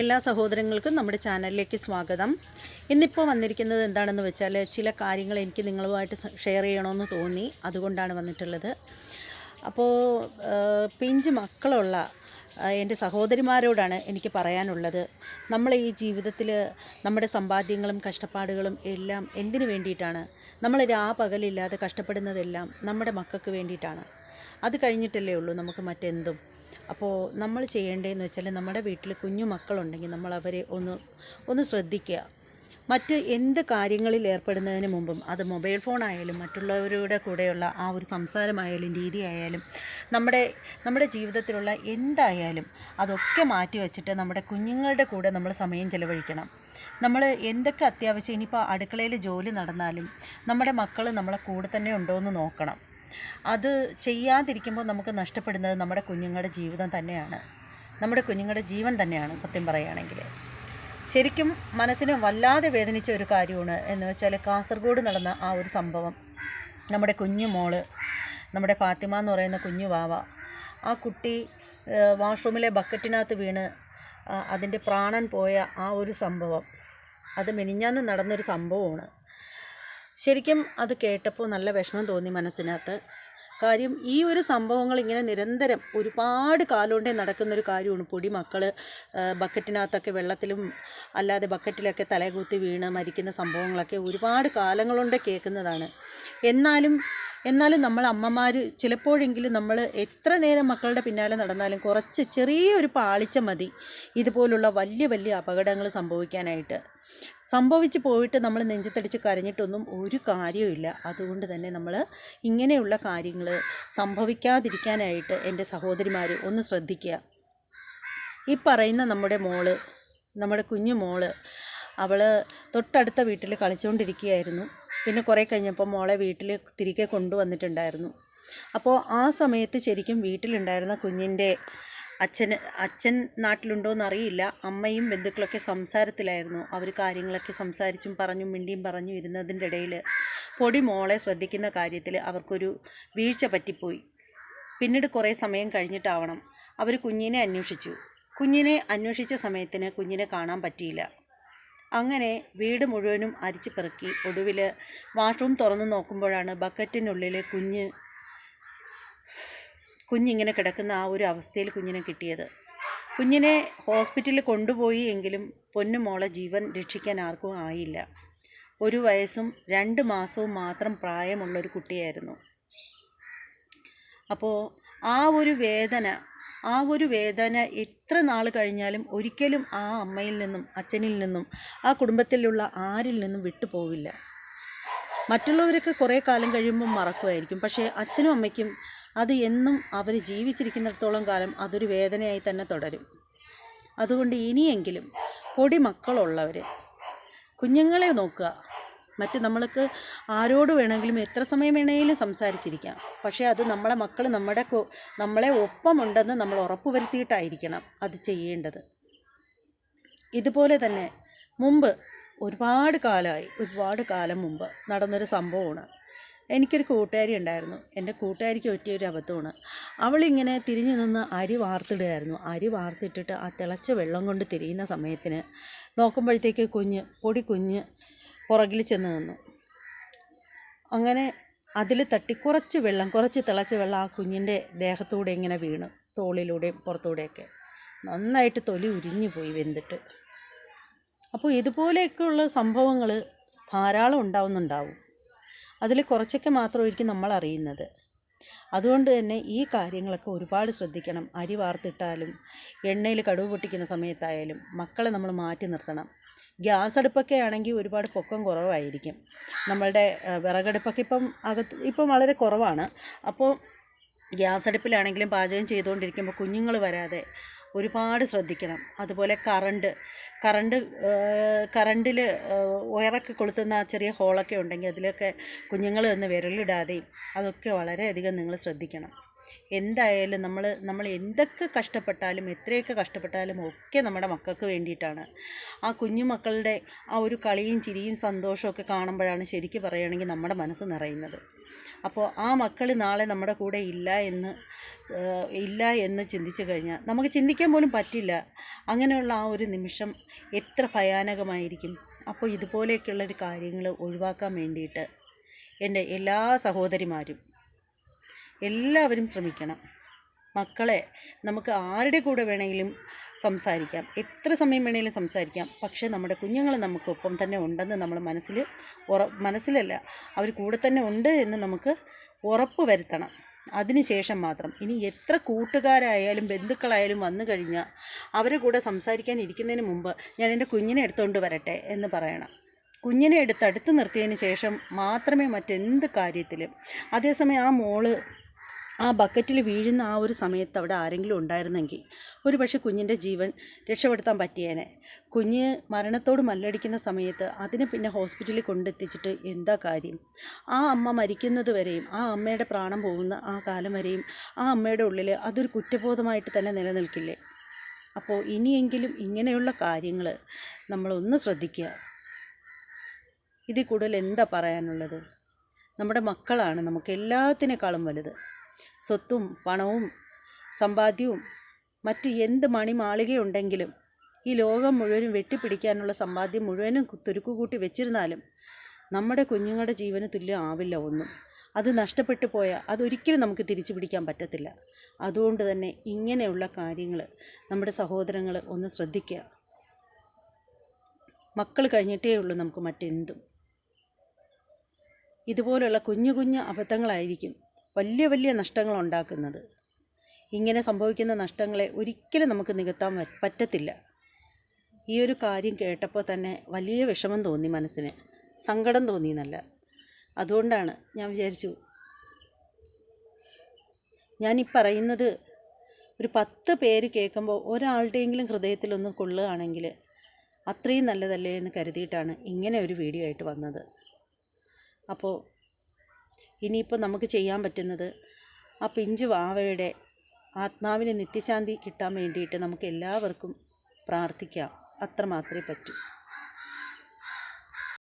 എല്ലാ സഹോദരങ്ങൾക്കും നമ്മുടെ ചാനലിലേക്ക് സ്വാഗതം. ഇന്നിപ്പോൾ വന്നിരിക്കുന്നത് എന്താണെന്ന് വെച്ചാൽ ചില കാര്യങ്ങൾ എനിക്ക് നിങ്ങളുമായിട്ട് ഷെയർ ചെയ്യണമെന്ന് തോന്നി. അതുകൊണ്ടാണ് വന്നിട്ടുള്ളത്. അപ്പോൾ പിഞ്ച് മക്കളുള്ള എന്റെ സഹോദരിമാരോടാണ് എനിക്ക് പറയാനുള്ളത്. നമ്മൾ ഈ ജീവിതത്തിൽ നമ്മുടെ സമ്പാദ്യങ്ങളും കഷ്ടപ്പാടുകളും എല്ലാം എന്തിനു വേണ്ടിയിട്ടാണ്? നമ്മൾ രാപകലില്ലാതെ കഷ്ടപ്പെടുന്നതെല്ലാം നമ്മുടെ മക്കൾക്ക് വേണ്ടിയിട്ടാണ്. അത് കഴിഞ്ഞിട്ടല്ലേ ഉള്ളൂ നമുക്ക് മറ്റെന്തും. അപ്പോൾ നമ്മൾ ചെയ്യേണ്ടതെന്ന് വെച്ചാൽ നമ്മുടെ വീട്ടിൽ കുഞ്ഞു മക്കളുണ്ടെങ്കിൽ നമ്മൾ അവരെ ഒന്ന് ഒന്ന് ശ്രദ്ധിക്കുക. മറ്റ് എന്ത് കാര്യങ്ങളിൽ ഏർപ്പെടുന്നതിന് മുമ്പും അത് മൊബൈൽ ഫോൺ ആയാലും മറ്റുള്ളവരുടെ കൂടെയുള്ള ആ ഒരു സംസാരമായാലും രീതിയായാലും നമ്മുടെ നമ്മുടെ ജീവിതത്തിലുള്ള എന്തായാലും അതൊക്കെ മാറ്റി വെച്ചിട്ട് നമ്മുടെ കുഞ്ഞുങ്ങളുടെ കൂടെ നമ്മൾ സമയം ചിലവഴിക്കണം. നമ്മൾ എന്തൊക്കെ അത്യാവശ്യം ഇനിയിപ്പോൾ അടുക്കളയിൽ ജോലി നടന്നാലും നമ്മുടെ മക്കൾ നമ്മളെ കൂടെ തന്നെ ഉണ്ടോ എന്ന് നോക്കണം. അത് ചെയ്യാതിരിക്കുമ്പോൾ നമുക്ക് നഷ്ടപ്പെടുന്നത് നമ്മുടെ കുഞ്ഞുങ്ങളുടെ ജീവിതം തന്നെയാണ്. നമ്മുടെ കുഞ്ഞുങ്ങളുടെ ജീവൻ തന്നെയാണ് സത്യം പറയുകയാണെങ്കിൽ. ശരിക്കും മനസ്സിനെ വല്ലാതെ വേദനിച്ച ഒരു കാര്യമാണ് എന്ന് വെച്ചാൽ കാസർഗോഡ് നടന്ന ആ ഒരു സംഭവം. നമ്മുടെ കുഞ്ഞു മോൾ നമ്മുടെ ഫാത്തിമ എന്ന് പറയുന്ന കുഞ്ഞു വാവ ആ കുട്ടി വാഷ്റൂമിലെ ബക്കറ്റിനകത്ത് വീണ് അതിന്റെ പ്രാണൻ പോയ ആ ഒരു സംഭവം. അത് മെനിഞ്ഞാന്ന് നടന്നൊരു സംഭവമാണ്. ശരിക്കും അത് കേട്ടപ്പോൾ നല്ല വിഷമം തോന്നി മനസ്സിനകത്ത്. കാര്യം ഈ ഒരു സംഭവങ്ങൾ ഇങ്ങനെ നിരന്തരം ഒരുപാട് കാലുകൊണ്ടേ നടക്കുന്നൊരു കാര്യമാണ്. പൊടി മക്കൾ ബക്കറ്റിനകത്തൊക്കെ വെള്ളത്തിലും അല്ലാതെ ബക്കറ്റിലൊക്കെ തലകൂത്തി വീണ് മരിക്കുന്ന സംഭവങ്ങളൊക്കെ ഒരുപാട് കാലങ്ങളുണ്ട് കേൾക്കുന്നതാണ്. എന്നാലും എന്നാലും നമ്മൾ അമ്മമാർ ചിലപ്പോഴെങ്കിലും നമ്മൾ എത്ര നേരം മക്കളുടെ പിന്നാലെ നടന്നാലും കുറച്ച് ചെറിയൊരു പാളിച്ച മതി ഇതുപോലുള്ള വലിയ വലിയ അപകടങ്ങൾ സംഭവിക്കാനായിട്ട്. സംഭവിച്ച് പോയിട്ട് നമ്മൾ നെഞ്ചത്തടിച്ച് കരഞ്ഞിട്ടൊന്നും ഒരു കാര്യവുമില്ല അതുകൊണ്ട് തന്നെ നമ്മൾ ഇങ്ങനെയുള്ള കാര്യങ്ങൾ സംഭവിക്കാതിരിക്കാനായിട്ട് എന്റെ സഹോദരിമാർ ഒന്ന് ശ്രദ്ധിക്കുക. ഈ പറയുന്ന നമ്മുടെ മോൾ നമ്മുടെ കുഞ്ഞു മോൾ അവൾ തൊട്ടടുത്ത വീട്ടിൽ കളിച്ചുകൊണ്ടിരിക്കുകയായിരുന്നു പിന്നെ കുറേ കഴിഞ്ഞപ്പോൾ മോളെ വീട്ടിൽ തിരികെ കൊണ്ടുവന്നിട്ടുണ്ടായിരുന്നു. അപ്പോൾ ആ സമയത്ത് ശരിക്കും വീട്ടിലുണ്ടായിരുന്ന കുഞ്ഞിന്റെ അച്ഛൻ അച്ഛൻ നാട്ടിലുണ്ടോയെന്ന് അറിയില്ല അമ്മയും ബന്ധുക്കളൊക്കെ സംസാരത്തിലായിരുന്നു. അവർ കാര്യങ്ങളൊക്കെ സംസാരിച്ചും പറഞ്ഞും മിണ്ടിയും പറഞ്ഞും ഇരുന്നതിന്റെ ഇടയിൽ പൊടി മോളെ ശ്രദ്ധിക്കുന്ന കാര്യത്തിൽ അവർക്കൊരു വീഴ്ച പറ്റിപ്പോയി. പിന്നീട് കുറേ സമയം കഴിഞ്ഞിട്ടാവണം. അവർ കുഞ്ഞിനെ അന്വേഷിച്ചു. കുഞ്ഞിനെ അന്വേഷിച്ച സമയത്തിന് കുഞ്ഞിനെ കാണാൻ പറ്റിയില്ല. അങ്ങനെ വീട് മുഴുവനും അരിച്ചു പെറുക്കി ഒടുവിൽ വാഷ്റൂം തുറന്നു നോക്കുമ്പോഴാണ് ബക്കറ്റിനുള്ളിൽ കുഞ്ഞ് കുഞ്ഞിങ്ങനെ കിടക്കുന്ന ആ ഒരു അവസ്ഥയിൽ കുഞ്ഞിനെ കിട്ടിയത്. കുഞ്ഞിനെ ഹോസ്പിറ്റലിൽ കൊണ്ടുപോയി എങ്കിലും പൊന്നുമോളെ ജീവൻ രക്ഷിക്കാൻ ആർക്കും ആയില്ല. ഒരു വയസ്സും രണ്ട് മാസവും മാത്രം പ്രായമുള്ള ഒരു കുട്ടിയായിരുന്നു. അപ്പോൾ ആ ഒരു വേദന ആ ഒരു വേദന എത്ര നാൾ കഴിഞ്ഞാലും ഒരിക്കലും ആ അമ്മയിൽ നിന്നും അച്ഛനിൽ നിന്നും ആ കുടുംബത്തിലുള്ള ആരിൽ നിന്നും വിട്ടുപോവില്ല. മറ്റുള്ളവരൊക്കെ കുറേ കാലം കഴിയുമ്പോൾ മറക്കുമായിരിക്കും. പക്ഷേ അച്ഛനും അമ്മയ്ക്കും അത് എന്നും അവർ ജീവിച്ചിരിക്കുന്നിടത്തോളം കാലം അതൊരു വേദനയായി തന്നെ തുടരും. അതുകൊണ്ട് ഇനിയെങ്കിലും പൊടി മക്കളുള്ളവർ കുഞ്ഞുങ്ങളെ നോക്കുക. മറ്റ് നമ്മൾക്ക് ആരോട് വേണമെങ്കിലും എത്ര സമയം വേണമെങ്കിലും സംസാരിച്ചിരിക്കാം. പക്ഷേ അത് നമ്മളെ മക്കൾ നമ്മുടെ നമ്മളെ ഒപ്പമുണ്ടെന്ന് നമ്മൾ ഉറപ്പുവരുത്തിയിട്ടായിരിക്കണം അത് ചെയ്യേണ്ടത്. ഇതുപോലെ തന്നെ മുമ്പ് ഒരുപാട് കാലമായി ഒരുപാട് കാലം മുമ്പ് നടന്നൊരു സംഭവമാണ്. എനിക്കൊരു കൂട്ടുകാരി ഉണ്ടായിരുന്നു. എന്റെ കൂട്ടുകാരിക്ക് പറ്റിയൊരു അബദ്ധമാണ്. അവളിങ്ങനെ തിരിഞ്ഞു നിന്ന് അരി വാർത്തിടുകയായിരുന്നു. അരി വാർത്തിട്ടിട്ട് ആ തിളച്ച വെള്ളം കൊണ്ട് തിരിയുന്ന സമയത്തിന് നോക്കുമ്പോഴത്തേക്ക് കുഞ്ഞ് പൊടി കുഞ്ഞ് പുറകിൽ ചെന്ന് നിന്നു. അങ്ങനെ അതിൽ തട്ടി കുറച്ച് വെള്ളം കുറച്ച് തിളച്ച വെള്ളം ആ കുഞ്ഞിന്റെ ദേഹത്തൂടെ ഇങ്ങനെ വീണ് തോളിലൂടെയും പുറത്തൂടെയൊക്കെ. നന്നായിട്ട് തൊലി ഉരിഞ്ഞു പോയി വെന്തിട്ട്. അപ്പോൾ ഇതുപോലെയൊക്കെയുള്ള സംഭവങ്ങൾ ധാരാളം ഉണ്ടാവുന്നുണ്ടാവും. അതിൽ കുറച്ചൊക്കെ മാത്രമായിരിക്കും നമ്മൾ അറിയുന്നത്. അതുകൊണ്ട് തന്നെ ഈ കാര്യങ്ങളൊക്കെ ഒരുപാട് ശ്രദ്ധിക്കണം. അരി വാർത്തിട്ടാലും എണ്ണയിൽ കടുവ് പൊട്ടിക്കുന്ന സമയത്തായാലും മക്കളെ നമ്മൾ മാറ്റി നിർത്തണം. ഗ്യാസ് അടുപ്പൊക്കെ ആണെങ്കിൽ ഒരുപാട് പൊക്കം കുറവായിരിക്കും. നമ്മളുടെ വിറകടുപ്പൊക്കെ ഇപ്പം അകത്ത് ഇപ്പം വളരെ കുറവാണ്. അപ്പോൾ ഗ്യാസ് അടുപ്പിലാണെങ്കിലും പാചകം ചെയ്തുകൊണ്ടിരിക്കുമ്പോൾ കുഞ്ഞുങ്ങൾ വരാതെ ഒരുപാട് ശ്രദ്ധിക്കണം. അതുപോലെ കറണ്ട് കറണ്ട് കറണ്ടിൽ ഉയറൊക്കെ കൊളുത്തുന്ന ചെറിയ ഹോളൊക്കെ ഉണ്ടെങ്കിൽ അതിലൊക്കെ കുഞ്ഞുങ്ങൾ നിന്ന് വിരലിടാതെയും അതൊക്കെ വളരെയധികം നിങ്ങൾ ശ്രദ്ധിക്കണം. എന്തായാലും നമ്മൾ നമ്മൾ എന്തൊക്കെ കഷ്ടപ്പെട്ടാലും എത്രയൊക്കെ കഷ്ടപ്പെട്ടാലും ഒക്കെ നമ്മുടെ മക്കൾക്ക് വേണ്ടിയിട്ടാണ്. ആ കുഞ്ഞുമക്കളുടെ ആ ഒരു കളിയും ചിരിയും സന്തോഷമൊക്കെ കാണുമ്പോഴാണ് ശരിക്കും പറയുകയാണെങ്കിൽ നമ്മുടെ മനസ്സ് നിറയുന്നത്. അപ്പോൾ ആ മക്കൾ നാളെ നമ്മുടെ കൂടെ ഇല്ല എന്ന് ഇല്ല എന്ന് ചിന്തിച്ചു കഴിഞ്ഞാൽ നമുക്ക് ചിന്തിക്കാൻ പോലും പറ്റില്ല. അങ്ങനെയുള്ള ആ ഒരു നിമിഷം എത്ര ഭയാനകമായിരിക്കും. അപ്പോൾ ഇതുപോലെയൊക്കെയുള്ളൊരു കാര്യങ്ങൾ ഒഴിവാക്കാൻ വേണ്ടിയിട്ട് എന്റെ എല്ലാ സഹോദരിമാരും എല്ലാവരും ശ്രമിക്കണം. മക്കളെ നമുക്ക് ആരുടെ കൂടെ വേണമെങ്കിലും സംസാരിക്കാം. എത്ര സമയം വേണമെങ്കിലും സംസാരിക്കാം. പക്ഷേ നമ്മുടെ കുഞ്ഞുങ്ങൾ നമുക്കൊപ്പം തന്നെ ഉണ്ടെന്ന് നമ്മൾ മനസ്സിൽ ഉറ മനസ്സിലല്ല അവർ കൂടെ തന്നെ ഉണ്ട് എന്ന് നമുക്ക് ഉറപ്പ് വരുത്തണം. അതിനുശേഷം മാത്രം. ഇനി എത്ര കൂട്ടുകാരായാലും ബന്ധുക്കളായാലും വന്നു കഴിഞ്ഞാൽ അവരുടെ കൂടെ സംസാരിക്കാൻ ഇരിക്കുന്നതിന് മുമ്പ് ഞാൻ എന്റെ കുഞ്ഞിനെ എടുത്തുകൊണ്ട് വരട്ടെ എന്ന് പറയണം. കുഞ്ഞിനെ എടുത്ത് അടുത്ത് നിർത്തിയതിന് ശേഷം മാത്രമേ മറ്റെന്ത് കാര്യത്തിലും. അതേസമയം ആ മോൾ ആ ബക്കറ്റിൽ വീഴുന്ന ആ ഒരു സമയത്ത് അവിടെ ആരെങ്കിലും ഉണ്ടായിരുന്നെങ്കിൽ ഒരു പക്ഷേ കുഞ്ഞിന്റെ ജീവൻ രക്ഷപ്പെടുത്താൻ പറ്റിയേനെ. കുഞ്ഞ് മരണത്തോട് മല്ലടിക്കുന്ന സമയത്ത് അതിനെ പിന്നെ ഹോസ്പിറ്റലിൽ കൊണ്ടെത്തിച്ചിട്ട് എന്താ കാര്യം? ആ അമ്മ മരിക്കുന്നത് വരെയും ആ അമ്മയുടെ പ്രാണം പോകുന്ന ആ കാലം വരെയും ആ അമ്മയുടെ ഉള്ളിൽ അതൊരു കുറ്റബോധമായിട്ട് തന്നെ നിലനിൽക്കില്ലേ? അപ്പോൾ ഇനിയെങ്കിലും ഇങ്ങനെയുള്ള കാര്യങ്ങൾ നമ്മളൊന്ന് ശ്രദ്ധിക്കുക. ഇതിൽ കൂടുതൽ എന്താ പറയാനുള്ളത്? നമ്മുടെ മക്കളാണ് നമുക്ക് എല്ലാത്തിനേക്കാളും വലുത്. സ്വത്തും പണവും സമ്പാദ്യവും മറ്റ് എന്ത് മണിമാളികയുണ്ടെങ്കിലും ഈ ലോകം മുഴുവനും വെട്ടിപ്പിടിക്കാനുള്ള സമ്പാദ്യം മുഴുവനും തുരുക്കുകൂട്ടി വെച്ചിരുന്നാലും നമ്മുടെ കുഞ്ഞുങ്ങളുടെ ജീവന് തുല്യം ആവില്ല ഒന്നും. അത് നഷ്ടപ്പെട്ടു പോയാൽ അതൊരിക്കലും നമുക്ക് തിരിച്ചു പിടിക്കാൻ പറ്റത്തില്ല. അതുകൊണ്ട് തന്നെ ഇങ്ങനെയുള്ള കാര്യങ്ങൾ നമ്മുടെ സഹോദരങ്ങൾ ഒന്ന് ശ്രദ്ധിക്കുക. മക്കൾ കഴിഞ്ഞിട്ടേ ഉള്ളൂ നമുക്ക് മറ്റെന്തും. ഇതുപോലുള്ള കുഞ്ഞു കുഞ്ഞു അബദ്ധങ്ങളായിരിക്കും വലിയ വലിയ നഷ്ടങ്ങൾ ഉണ്ടാക്കുന്നത് ഇങ്ങനെ സംഭവിക്കുന്ന നഷ്ടങ്ങളെ ഒരിക്കലും നമുക്ക് നികത്താൻ പറ്റത്തില്ല. ഈ ഒരു കാര്യം കേട്ടപ്പോൾ തന്നെ വലിയ വിഷമം തോന്നി മനസ്സിന്. സങ്കടം തോന്നി എന്നല്ല അതുകൊണ്ടാണ് ഞാൻ വിചാരിച്ചു ഞാൻ ഈ പറയുന്നത് ഒരു പത്ത് പേര് കേൾക്കുമ്പോൾ ഒരാളുടെയെങ്കിലും ഹൃദയത്തിലൊന്ന് കൊള്ളുകയാണെങ്കിൽ അത്രയും നല്ലതല്ലേ എന്ന് കരുതിയിട്ടാണ് ഇങ്ങനെ ഒരു വീഡിയോ ആയിട്ട് വന്നത്. അപ്പോൾ ഇനിയിപ്പോൾ നമുക്ക് ചെയ്യാൻ പറ്റുന്നത് ആ പിഞ്ചു വാവയുടെ ആത്മാവിന് നിത്യശാന്തി കിട്ടാൻ വേണ്ടിയിട്ട് നമുക്ക് എല്ലാവർക്കും പ്രാർത്ഥിക്കാം. അത്ര മാത്രമേ പറ്റൂ.